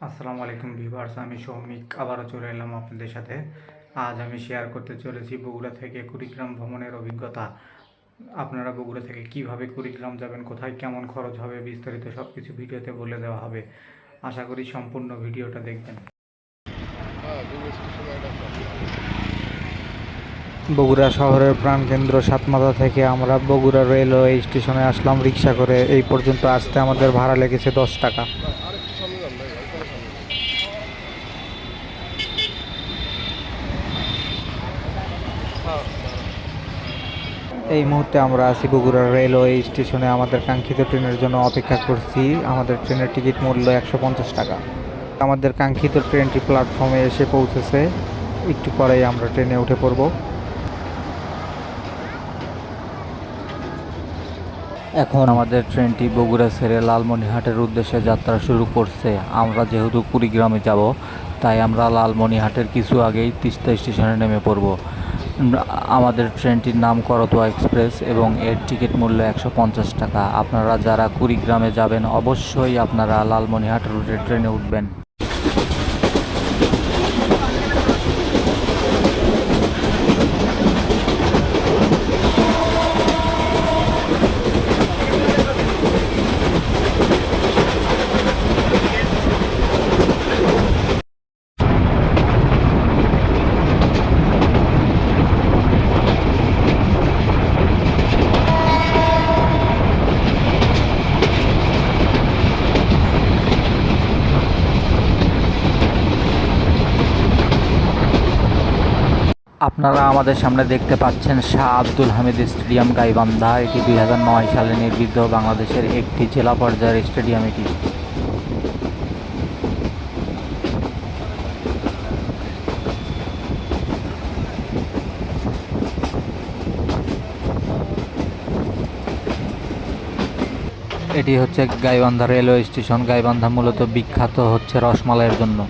আসসালামু আলাইকুম ভিউয়ার্স, আমি সৌমিক, আবারও চলে এলাম আপনাদের সাথে। আজ আমি শেয়ার করতে চলেছি বগুড়া থেকে কুড়িগ্রাম ভ্রমণের অভিজ্ঞতা। আপনারা বগুড়া থেকে কীভাবে কুড়িগ্রাম যাবেন, কোথায় কেমন খরচ হবে, বিস্তারিত সব কিছু ভিডিওতে বলে দেওয়া হবে। আশা করি সম্পূর্ণ ভিডিওটা দেখবেন। বগুড়া শহরের প্রাণকেন্দ্র সাতমাথা থেকে আমরা বগুড়া রেলওয়ে স্টেশনে আসলাম রিক্সা করে। এই পর্যন্ত আসতে আমাদের ভাড়া লেগেছে দশ টাকা। এই মুহূর্তে আমরা আছি বগুড়া রেলওয়ে স্টেশনে। আমাদের কাঙ্ক্ষিত ট্রেনের জন্য অপেক্ষা করছি। আমাদের ট্রেনের টিকিট মূল্য একশো পঞ্চাশ টাকা। আমাদের কাঙ্ক্ষিত ট্রেনটি প্ল্যাটফর্মে এসে পৌঁছেছে। একটু পরেই আমরা ট্রেনে উঠে পড়ব। এখন আমাদের ট্রেনটি বগুড়া ছেড়ে লালমনিহাটের উদ্দেশ্যে যাত্রা শুরু করছে। আমরা যেহেতু কুড়িগ্রামে যাব, তাই আমরা লালমনিহাটের কিছু আগেই তিস্তা স্টেশনে নেমে পড়ব। আমাদের ট্রেনটির নাম করতোয়া এক্সপ্রেস এবং এর টিকিট মূল্য একশো পঞ্চাশ টাকা। আপনারা যারা কুড়িগ্রামে যাবেন, অবশ্যই আপনারা লালমনিহাট রুটের ট্রেনে উঠবেন। আপনারা আমাদের সামনে দেখতে পাচ্ছেন শাহ আব্দুল হামিদ স্টেডিয়াম গাইবান্ধা। এটি দুই নয় সালে নির্মিত বাংলাদেশের একটি জেলা পর্যায়ের স্টেডিয়াম এটি। এটি হচ্ছে গাইবান্ধা রেলওয়ে স্টেশন। গাইবান্ধা মূলত বিখ্যাত হচ্ছে রসমালাইয়ের জন্য।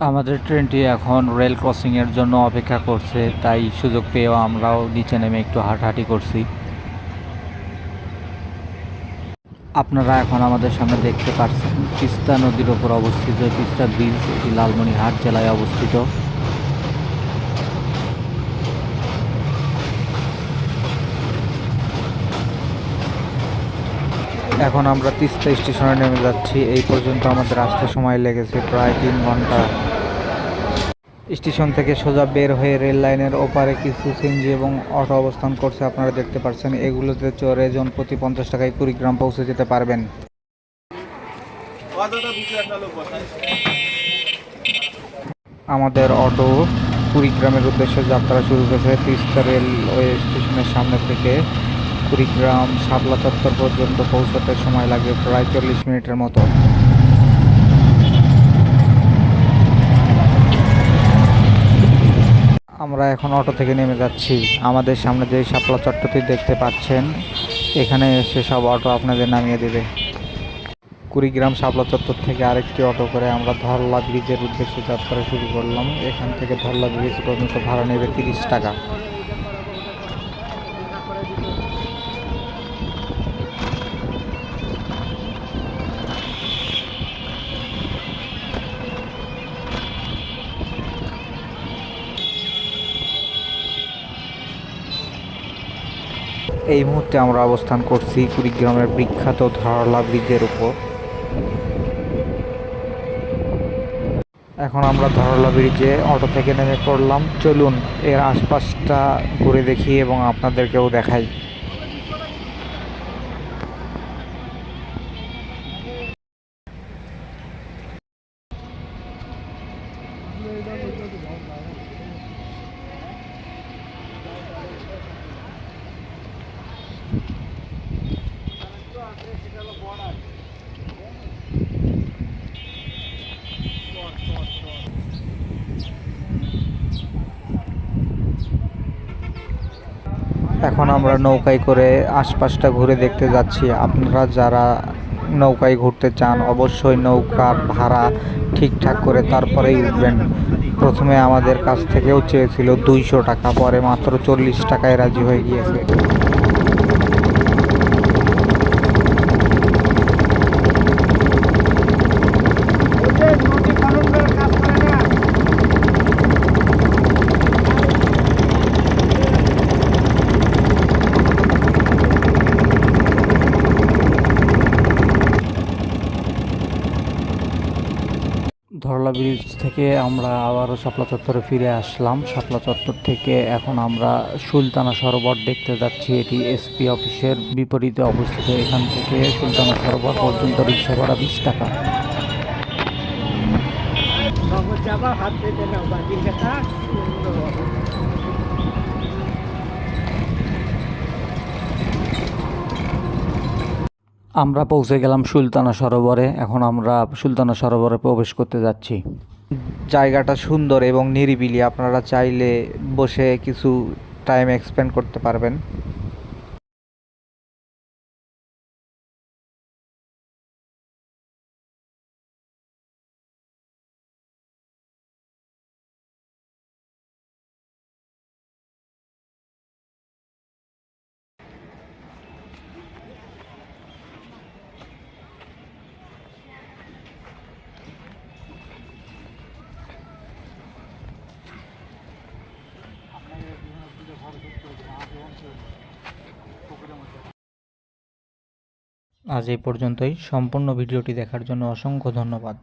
আমাদের ট্রেনটি এখন রেল ক্রসিংয়ের জন্য অপেক্ষা করছে, তাই সুযোগ পেয়েও আমরাও নিচে নেমে একটু হাঁটাহাঁটি করছি। আপনারা এখন আমাদের সামনে দেখতে পাচ্ছেন, তিস্তা নদীর ওপর অবস্থিত তিস্তা ব্রিজ, এটি লালমনিহাট জেলায় অবস্থিত। এখন আমরা তিস্তা স্টেশনে নেমে যাচ্ছি। এই পর্যন্ত আমাদের আসতে সময় লেগেছে প্রায় তিন ঘণ্টা। স্টেশন থেকে সোজা বের হয়ে রেল লাইনের ওপারে কিছু সিএনজি এবং অটো অবস্থান করছে। আপনারা দেখতে পাচ্ছেন, এগুলোতে চড়ে জন প্রতি পঞ্চাশ টাকায় কুড়িগ্রাম পৌঁছে যেতে পারবেন। আমাদের অটো কুড়িগ্রামের উদ্দেশ্যে যাত্রা শুরু করেছে তিস্তা রেলওয়ে স্টেশনের সামনে থেকে। কুড়িগ্রাম শাপলা চত্বর পর্যন্ত পৌঁছাতে সময় লাগে প্রায় চল্লিশ মিনিটের মতো। আমরা এখন অটো থেকে নেমে যাচ্ছি। আমাদের সামনে যে শাপলা চত্বরটি দেখতে পাচ্ছেন, এখানে এসে সব অটো আপনাদের নামিয়ে দেবে। কুড়িগ্রাম শাপলা চত্বর থেকে আরেকটি অটো করে আমরা ধরলা ব্রিজের উদ্দেশ্যে যাত্রা শুরু করলাম। এখান থেকে ধরলা ব্রিজ পর্যন্ত ভাড়া নেবে তিরিশ টাকা। এই মুহূর্তে আমরা অবস্থান করছি কুড়িগ্রামের বিখ্যাত ধরলা ব্রিজের উপর। এখন আমরা ধরলা ব্রিজে অটো থেকে নেমে পড়লাম। চলুন, এর আশপাশটা ঘুরে দেখি এবং আপনাদেরকেও দেখাই। এখন আমরা নৌকায় করে আশপাশটা ঘুরে দেখতে যাচ্ছি। আপনারা যারা নৌকায় ঘুরতে চান, অবশ্যই নৌকার ভাড়া ঠিকঠাক করে তারপরেই উঠবেন। প্রথমে আমাদের কাছ থেকেও চেয়েছিল দুইশো টাকা, পরে মাত্র চল্লিশ টাকায় রাজি হয়ে গিয়েছে। ধরলা ব্রিজ থেকে আমরা আবারও শাপলা চত্বরে ফিরে আসলাম। শাপলা চত্বর থেকে এখন আমরা সুলতানা সরোবর দেখতে যাচ্ছি। এটি এসপি অফিসের বিপরীতে অবস্থিত। এখান থেকে সুলতানা সরোবর পর্যন্ত রিক্সা ভাড়া বিশ টাকা। হাত আমরা পৌঁছে গেলাম সুলতানা সরোবরে। এখন আমরা সুলতানা সরোবরে প্রবেশ করতে যাচ্ছি। জায়গাটা সুন্দর এবং নিরিবিলি। আপনারা চাইলে বসে কিছু টাইম এক্সপেন্ড করতে পারবেন। আজ এই পর্যন্তই। সম্পূর্ণ ভিডিওটি দেখার জন্য অসংখ্য ধন্যবাদ।